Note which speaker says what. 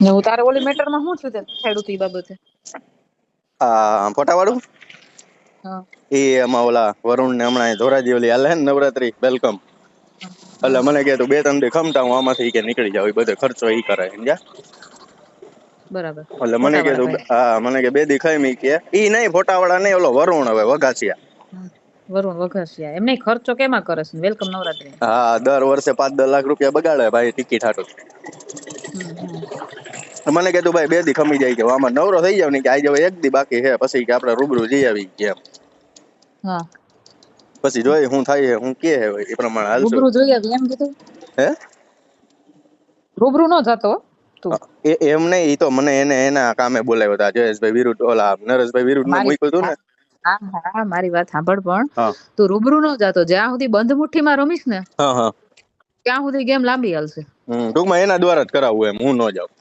Speaker 1: હું તારે ઓલી મેટરમાં શું થયું છેડું તું બાબતે?
Speaker 2: આ ફોટા
Speaker 1: વાળું
Speaker 2: એ એમાં ઓલા વરુણ ને હમણાં ધોરાજી ઓલી હાલે ને નવરાત્રી વેલકમ. એટલે મને કે તું બે ત્રણ દી ખમતા હું આમાંથી કે નીકળી જાવ એ બધો ખર્ચો ઈ કરે સમજ્યા?
Speaker 1: બરાબર.
Speaker 2: એટલે મને કે તું હા મને કે બે દી ખાઈ મી કે. ઈ નહીં ફોટાવાળા નહીં ઓલો વરુણ હવે વઘાસિયા.
Speaker 1: હમ. વરુણ વઘાસિયા. એમને ખર્ચો કેમાં કરે છે? વેલકમ નવરાત્રી.
Speaker 2: હા દર વર્ષે પાંચ દસ લાખ રૂપિયા બગાડે ભાઈ ટિકિટ હાટું. મને કીધું ભાઈ બે દી ખમી જાય કે આમાં નવરો થઈ જાવ ને કે આજે હવે એક દી બાકી છે પછી કે આપણે રૂબરૂ જઈ આવી ગયા
Speaker 1: હા.
Speaker 2: પછી જોઈએ હું થાય છે હું કે હે એ પ્રમાણે હાલશું.
Speaker 1: રૂબરૂ જોઈ આવી એમ કીધું?
Speaker 2: હે?
Speaker 1: રૂબરૂ ન જતો
Speaker 2: એ એમ નહીં ઈ તો મને એને એના કામે બોલાવ્યો હતા જયેશભાઈ વિરુદ્ધ ઓલા નરેશભાઈ
Speaker 1: વિરુદ્ધનું
Speaker 2: મૂક્યું હતું ને.
Speaker 1: હા હા મારી વાત સાંભળ પણ. તું રૂબરૂ ન જાતો જ્યાં સુધી બંધ મુઠ્ઠીમાં રમીશ ને
Speaker 2: હા હા.
Speaker 1: ત્યાં સુધી ગેમ લાંબી હાલશે.
Speaker 2: ટૂંકમાં એના દ્વારા જ કરાવું એમ હું ન જાઉં.